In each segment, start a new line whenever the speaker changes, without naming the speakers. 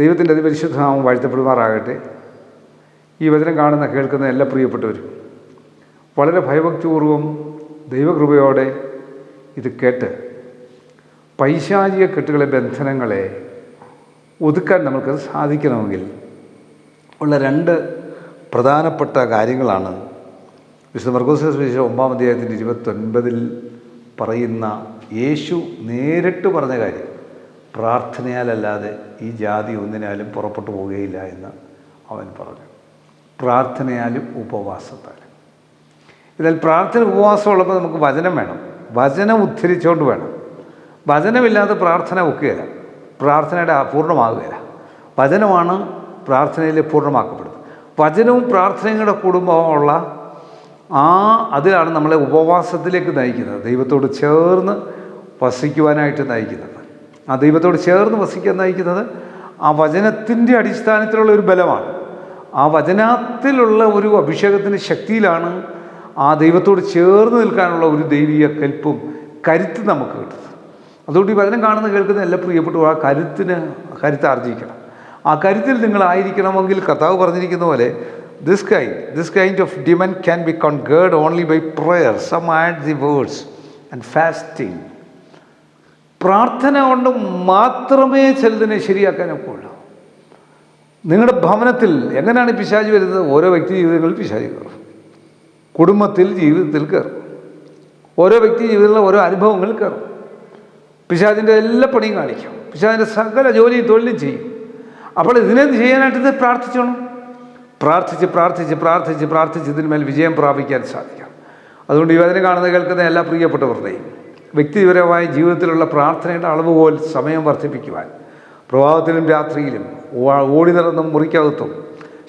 ദൈവത്തിന്റെ അതിപരിശുദ്ധനാമം വാഴ്ത്തപ്പെടുമാറാകട്ടെ. ഈ വചനം കാണുന്ന കേൾക്കുന്ന എല്ലാ പ്രിയപ്പെട്ടവരും വളരെ ഭയഭക്തിപൂർവം ദൈവകൃപയോടെ ഇത് കേട്ട് പൈശാചിക കെട്ടുകളെ ബന്ധനങ്ങളെ ഒതുക്കാൻ നമുക്ക് സാധിക്കണമെങ്കിൽ ഉള്ള രണ്ട് പ്രധാനപ്പെട്ട കാര്യങ്ങളാണ്. വിശുദ്ധ മർഗോസ് സുവിശേഷം ഒമ്പാം അധ്യായത്തിന്റെ ഇരുപത്തൊൻപതിൽ പറയുന്ന യേശു നേരിട്ട് പറഞ്ഞ കാര്യം. പ്രാർത്ഥനയാലല്ലാതെ ഈ ജാതി ഒന്നിനാലും പുറപ്പെട്ടു പോവുകയില്ല എന്ന് അവൻ പറഞ്ഞു. പ്രാർത്ഥനയാലും ഉപവാസത്താലും. ഇതിൽ പ്രാർത്ഥന ഉപവാസം ഉള്ളപ്പോൾ നമുക്ക് വചനം വേണം. വചനം ഉദ്ധരിച്ചുകൊണ്ട് വേണം. വചനമില്ലാതെ പ്രാർത്ഥന ഒക്കുകയില്ല. പ്രാർത്ഥനയുടെ പൂർണമാകുകയില്ല വചനമാണ് പ്രാർത്ഥനയിൽ പൂർണമാക്കപ്പെടുന്നത്. വചനവും പ്രാർത്ഥനയും കൂടെ കൂടുമ്പോഴുള്ള ആ അതിലാണ് നമ്മളെ ഉപവാസത്തിലേക്ക് നയിക്കുന്നത്. ദൈവത്തോട് ചേർന്ന് വസിക്കുവാനായിട്ട് നയിക്കുന്നത്. ആ ദൈവത്തോട് ചേർന്ന് വസിക്കാൻ നയിക്കുന്നത് ആ വചനത്തിന്റെ അടിസ്ഥാനത്തിലുള്ള ഒരു ബലമാണ്. ആ വചനത്തിലുള്ള ഒരു അഭിഷേകത്തിന്റെ ശക്തിയിലാണ് ആ ദൈവത്തോട് ചേർന്ന് നിൽക്കാനുള്ള ഒരു ദൈവീയ കൽപ്പും കരുത്ത് നമുക്ക് കിട്ടുന്നത്. അതുകൊണ്ട് ഈ വചനം കാണുന്ന കേൾക്കുന്ന എല്ലാ പ്രിയപ്പെട്ടു ആ കരുത്തിന് കരുത്ത് ആർജിക്കണം. ആ കരുത്തിൽ നിങ്ങളായിരിക്കണമെങ്കിൽ കർത്താവ് പറഞ്ഞിരിക്കുന്ന പോലെ this kind this kind of demon can be conquered only by prayer some and the words and fasting പ്രാർത്ഥന കൊണ്ട് മാത്രമേ ചിലതിനെ ശരിയാക്കാൻ ഒക്കുള്ളൂ നിങ്ങളുടെ ഭവനത്തിൽ എങ്ങനെയാണ് പിശാജ് വരുന്നത്? ഓരോ വ്യക്തി ജീവിതങ്ങളിൽ പിശാജ് കയറും. കുടുംബത്തിൽ ജീവിതത്തിൽ കയറും. ഓരോ വ്യക്തി ജീവിതത്തിലുള്ള ഓരോ അനുഭവങ്ങൾ കയറും. പിശാജിന്റെ എല്ലാ പണിയും കാണിക്കും. പിശാജിന്റെ സകല ജോലിയും തൊഴിലും ചെയ്യും. അപ്പോൾ ഇതിനെ ചെയ്യാനായിട്ട് ഇത് പ്രാർത്ഥിച്ചോണം? പ്രാർത്ഥിച്ച് പ്രാർത്ഥിച്ച് പ്രാർത്ഥിച്ച് പ്രാർത്ഥിച്ച് ഇതിന്മേൽ വിജയം പ്രാപിക്കാൻ സാധിക്കാം. അതുകൊണ്ട് ഈ കാണുന്ന കേൾക്കുന്ന എല്ലാ പ്രിയപ്പെട്ടവരുടെയും വ്യക്തിപരമായ ജീവിതത്തിലുള്ള പ്രാർത്ഥനയുടെ അളവ് അളവുപോൽ സമയം വർദ്ധിപ്പിക്കുവാൻ പ്രഭാതത്തിലും രാത്രിയിലും ഓടി നടന്നും മുറിക്കകത്തും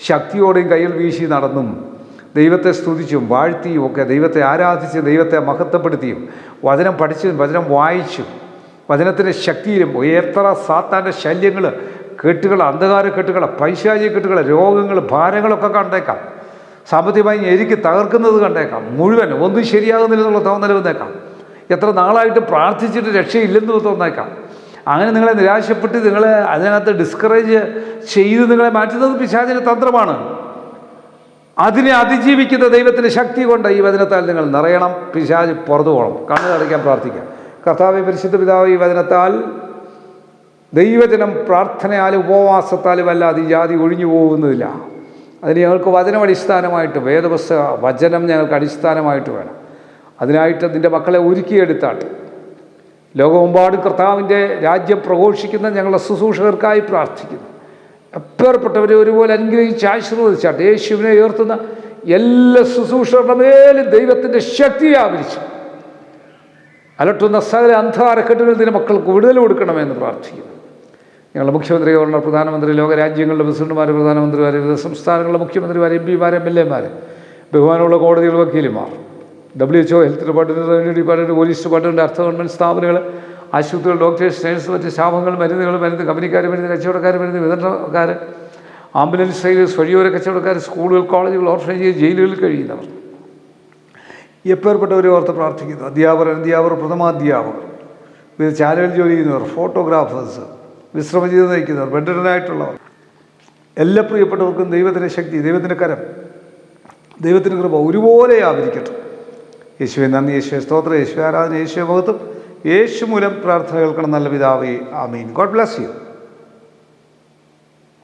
ശക്തിയോടെയും കയ്യിൽ വീശി നടന്നും ദൈവത്തെ സ്തുതിച്ചും വാഴ്ത്തിയും ഒക്കെ ദൈവത്തെ ആരാധിച്ച് ദൈവത്തെ മഹത്വപ്പെടുത്തിയും വചനം പഠിച്ചും വചനം വായിച്ചും വചനത്തിന്റെ ശക്തിയിലും എത്ര സാത്താന്റെ ശല്യങ്ങൾ കെട്ടുകൾ അന്ധകാര കെട്ടുകൾ പൈശാചിക കെട്ടുകൾ രോഗങ്ങൾ ഭാരങ്ങളൊക്കെ കണ്ടേക്കാം. സാമ്പത്തികമായി എരിക്ക് തകർക്കുന്നത് കണ്ടേക്കാം. മുഴുവൻ ഒന്നും ശരിയാകുന്നില്ലെന്നുള്ള തോന്നൽ വന്നേക്കാം. എത്ര നാളായിട്ട് പ്രാർത്ഥിച്ചിട്ട് രക്ഷയില്ലെന്ന് തോന്നേക്കാം. അങ്ങനെ നിങ്ങളെ നിരാശപ്പെട്ട് നിങ്ങളെ അതിനകത്ത് ഡിസ്കറേജ് ചെയ്ത് നിങ്ങളെ മാറ്റുന്നത് പിശാചിന്റെ തന്ത്രമാണ്. അതിനെ അതിജീവിക്കുന്ന ദൈവത്തിന്റെ ശക്തി കൊണ്ട് ഈ വചനത്താൽ നിങ്ങൾ നിറയണം. പിശാജ് പുറത്തു പോകണം. കണ്ണു അടയ്ക്കാൻ പ്രാർത്ഥിക്കാം. കർത്താവ് പരിശുദ്ധ പിതാവ് ഈ വചനത്താൽ ദൈവജനം പ്രാർത്ഥനയാലും ഉപവാസത്താലും അല്ലാതെ ജാതി ഒഴിഞ്ഞു പോകുന്നതില്ല. അതിന് ഞങ്ങൾക്ക് വചനം അടിസ്ഥാനമായിട്ട് വേദപുസ്തക വചനം ഞങ്ങൾക്ക് അടിസ്ഥാനമായിട്ട് വേണം. അതിനായിട്ട് നിന്റെ മക്കളെ ഒരുക്കിയെടുത്താട്ട് ലോകമെമ്പാടും കർത്താവിന്റെ രാജ്യം പ്രഘോഷിക്കുന്ന ഞങ്ങളുടെ ശുശ്രൂഷകർക്കായി പ്രാർത്ഥിക്കുന്നു. എപ്പേർപ്പെട്ടവരെ ഒരുപോലെ അനുഗ്രഹിച്ച് ആശീർവദിച്ചാട്ട് യേശുവിനെ ഉയർത്തുന്ന എല്ലാ ശുശ്രൂഷകളുടെ മേലും ദൈവത്തിന്റെ ശക്തി ആവരിച്ചു അലട്ടുന്ന സകല അന്ധകാരക്കെട്ടുകളിൽ നിന്റെ മക്കൾക്ക് വിടുതൽ കൊടുക്കണമെന്ന് പ്രാർത്ഥിക്കുന്നു. ഞങ്ങളുടെ മുഖ്യമന്ത്രി ഗവർണർ പ്രധാനമന്ത്രി ലോകരാജ്യങ്ങളുടെ പ്രസിഡന്റുമാർ പ്രധാനമന്ത്രിമാർ വിവിധ സംസ്ഥാനങ്ങളുടെ മുഖ്യമന്ത്രിമാർ എം പിമാർ എം എൽ എമാർ ബഹുമാനമുള്ള കോടതികൾ വക്കീലുമാർ W H O health department revenue department police department അർത്ഥ ഗവൺമെന്റ് സ്ഥാപനങ്ങൾ ആശുപത്രികൾ ഡോക്ടേഴ്സ് നേഴ്സ് മറ്റ് സ്റ്റാഫുകൾ മരുന്നുകൾ മരുന്ന് കമ്പനിക്കാർ മരുന്ന് കച്ചവടക്കാർ മരുന്ന് വിതരണക്കാർ ആംബുലൻസ് സർവീസ് വഴിയോര കച്ചവടക്കാർ സ്കൂളുകൾ കോളേജുകൾ ഓർഫനേജ് ജയിലുകളിൽ കഴിയുന്നവർ. എപ്പേർപ്പെട്ടവരെ ഓർത്ത് പ്രാർത്ഥിക്കുന്നു. അധ്യാപകർ അധ്യാപകർ പ്രഥമാധ്യാപകർ വിവിധ ചാനലിൽ ജോലി ചെയ്യുന്നവർ ഫോട്ടോഗ്രാഫേഴ്സ് വിശ്രമജീവിതം നയിക്കുന്നവർ ബെഡനായിട്ടുള്ളവർ എല്ലാ പ്രിയപ്പെട്ടവർക്കും ദൈവത്തിന്റെ ശക്തി ദൈവത്തിന്റെ കരം ദൈവത്തിന്റെ കൃപ ഒരുപോലെ ആവരിക്കട്ടെ യേശുവെ നന്ദി യേശുവെ സ്തോത്ര യേശു ആരാധന യേശുവെ മഹത്വം. യേശു മൂലം പ്രാർത്ഥന കേൾക്കണം നല്ല പിതാവേ ആമീൻ. God bless you.